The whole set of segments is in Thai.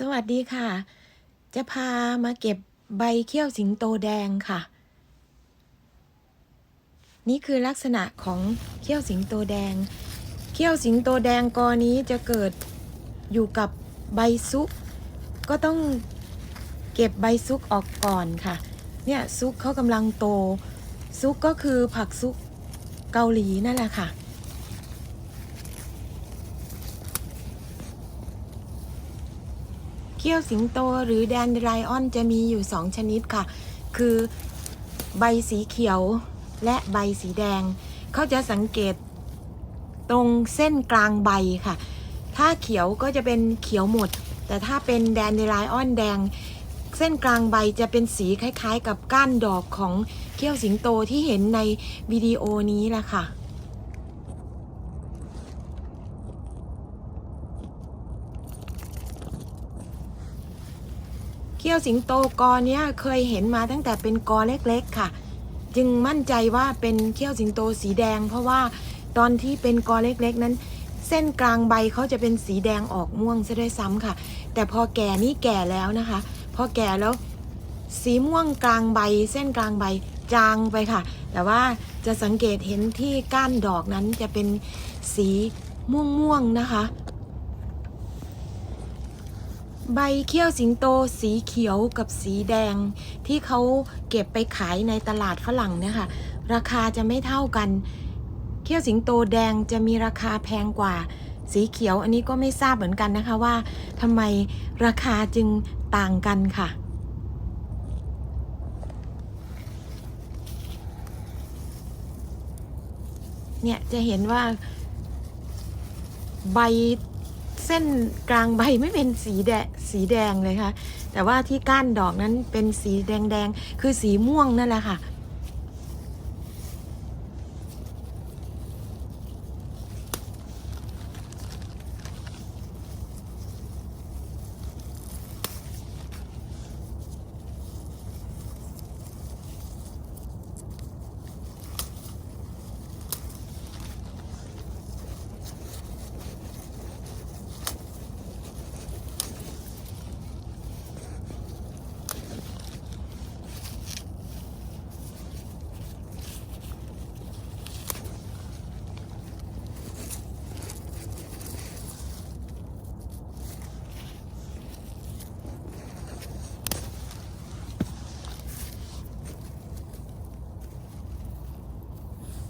สวัสดีค่ะ จะพามาเก็บใบเขี้ยวสิงโตแดงค่ะ นี่คือลักษณะของเขี้ยวสิงโตแดง เขี้ยวสิงโตแดงกอนี้จะเกิดอยู่กับใบซุก ก็ต้องเก็บใบซุกออกก่อนค่ะ เนี่ยซุกเขากำลังโต ซุกก็คือผักซุกเกาหลีนั่นแหละค่ะ ขี้ยวสิงโตหรือแดนไดรออนจะมีอยู่สองชนิดค่ะ คือใบสีเขียวและใบสีแดง เขาจะสังเกตตรงเส้นกลางใบค่ะ ถ้าเขียวก็จะเป็นเขียวหมด แต่ถ้าเป็นแดนไดรออนแดง เส้นกลางใบจะเป็นสีคล้ายๆ กับก้านดอกของเขี้ยวสิงโตที่เห็นในวิดีโอนี้แหละค่ะ ขี้ยวสิงโตกอเนี้ยเคยเห็นมาตั้งแต่เป็นกอเล็กๆค่ะ จึงมั่นใจว่าเป็นเขี้ยวสิงโตสีแดง เพราะว่าตอนที่เป็นกอเล็กๆ นั้น เส้นกลางใบเขาจะเป็นสีแดงออกม่วงซะด้วยซ้ำค่ะ แต่พอแก่นี่แก่แล้วนะคะพอแก่แล้วสีม่วงกลางใบ เส้นกลางใบจางไปค่ะ แต่ว่าจะสังเกตเห็นที่ก้านดอกนั้นจะเป็นสีม่วงๆนะคะ ใบเขี้ยวสิงโตสีเขียวกับสีแดง ที่เขาเก็บไปขายในตลาดฝรั่งเนี่ยค่ะ ราคาจะไม่เท่ากัน เขี้ยวสิงโตแดงจะมีราคาแพงกว่า สีเขียวอันนี้ก็ไม่ทราบเหมือนกันนะคะว่าทำไมราคาจึงต่างกันค่ะเนี่ยจะเห็นว่าใบ เส้นกลางใบไม่เป็นสีแดงสีแดงเลยค่ะ แต่ว่าที่ก้านดอกนั้นเป็นสีแดงๆ คือสีม่วงนั่นแหละค่ะ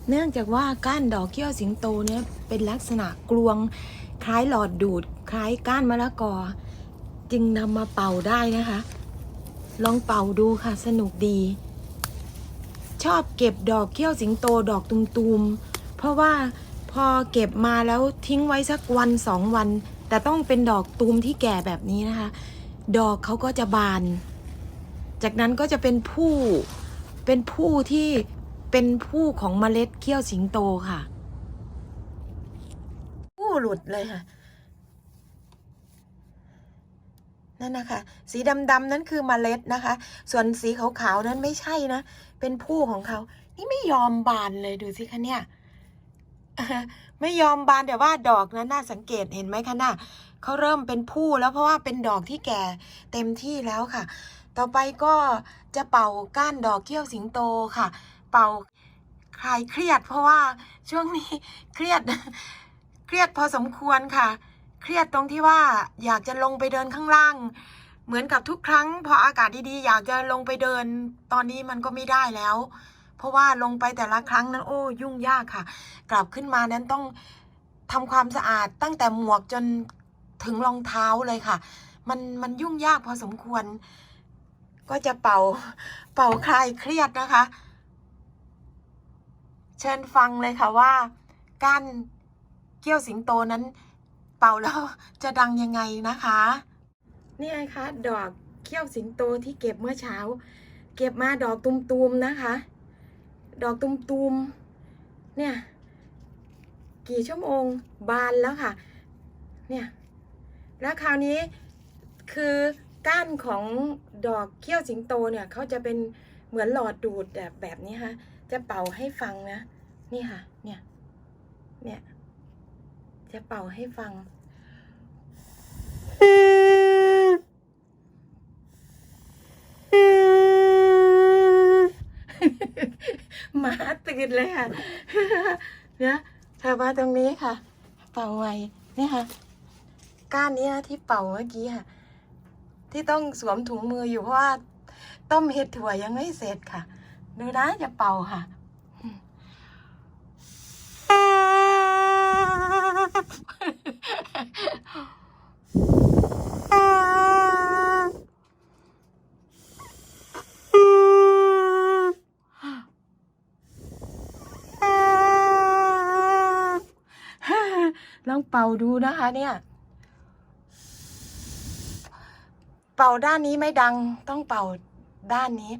เนื่องจากว่าก้านดอกเขี้ยวสิงโตเนี่ยเป็นลักษณะกลวงคล้ายหลอดดูด คล้ายก้านมะละกอ จึงนำมาเป่าได้นะคะ ลองเป่าดูค่ะสนุกดี ชอบเก็บดอกเขี้ยวสิงโตดอกตุมๆ เพราะว่าพอเก็บมาแล้วทิ้งไว้สักวันสองวัน แต่ต้องเป็นดอกตูมที่แก่แบบนี้นะคะ ดอกเขาก็จะบาน จากนั้นก็จะเป็นผู้เป็นผู้ที่ เป็นผู้ของเมล็ดเขี้ยวสิงโตค่ะ ผู้หลุดเลยค่ะ นั่นนะคะ สีดำๆนั้นคือเมล็ดนะคะ ส่วนสีขาวๆนั้นไม่ใช่นะ เป็นผู้ของเขา นี่ไม่ยอมบานเลยดูสิคะเนี่ยไม่ยอมบานแต่ว่าดอกนั้นน่าสังเกตเห็นไหมคะน่ะเขาเริ่มเป็นผู้แล้วเพราะว่าเป็นดอกที่แก่เต็มที่แล้วค่ะ ต่อไปก็จะเป่าก้านดอกเขี้ยวสิงโตค่ะ เป่าคลายเครียด เพราะว่าช่วงนี้เครียดเครียดพอสมควรค่ะ เครียดตรงที่ว่าอยากจะลงไปเดินข้างล่าง เหมือนกับทุกครั้ง พออากาศดีๆ อยากจะลงไปเดินตอนนี้มันก็ไม่ได้แล้ว เพราะว่าลงไปแต่ละครั้งนั้นโอ้ยุ่งยากค่ะ กลับขึ้นมานั้นต้องทำความสะอาดตั้งแต่หมวกจนถึงรองเท้าเลยค่ะ มันมันยุ่งยากพอสมควร ก็จะเป่าเป่าคลายเครียดนะคะ เชิญฟังเลยค่ะว่าก้านเกี้ยวสิงโตนั้น เป่าแล้วจะดังยังไงนะคะ นี่ไงคะดอกเขี้ยวสิงโตที่เก็บเมื่อเช้า เก็บมาดอกตุมๆนะคะ ดอกตุมๆเนี่ย กี่ชั่วโมงบานแล้วค่ะ เนี่ยแล้วคราวนี้คือก้านของดอกเขี้ยวสิงโตเนี่ยเขาจะเป็นเหมือนหลอดดูดแบบแบบนี้ค่ะ จะเป่าให้ฟังนะ นี่ค่ะ เนี่ย เนี่ย จะเป่าให้ฟัง หมาตื่นเลยค่ะเนี่ยถ้ามาตรงนี้ค่ะ เป่าไวนี่ค่ะ ก้านนี้นะที่เป่าเมื่อกี้ค่ะ ที่ต้องสวมถุงมืออยู่เพราะว่าต้มเห็ดถั่วยังไม่เสร็จค่ะ ดูนะจะเป่าค่ะ ลองเป่าดูนะคะเนี่ย เป่าด้านนี้ไม่ดังต้องเป่าด้านนี้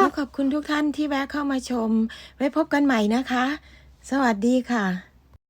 ขอขอบ คุณทุกท่านที่แวะเข้ามาชม ไว้พบกันใหม่นะคะ สวัสดีค่ะ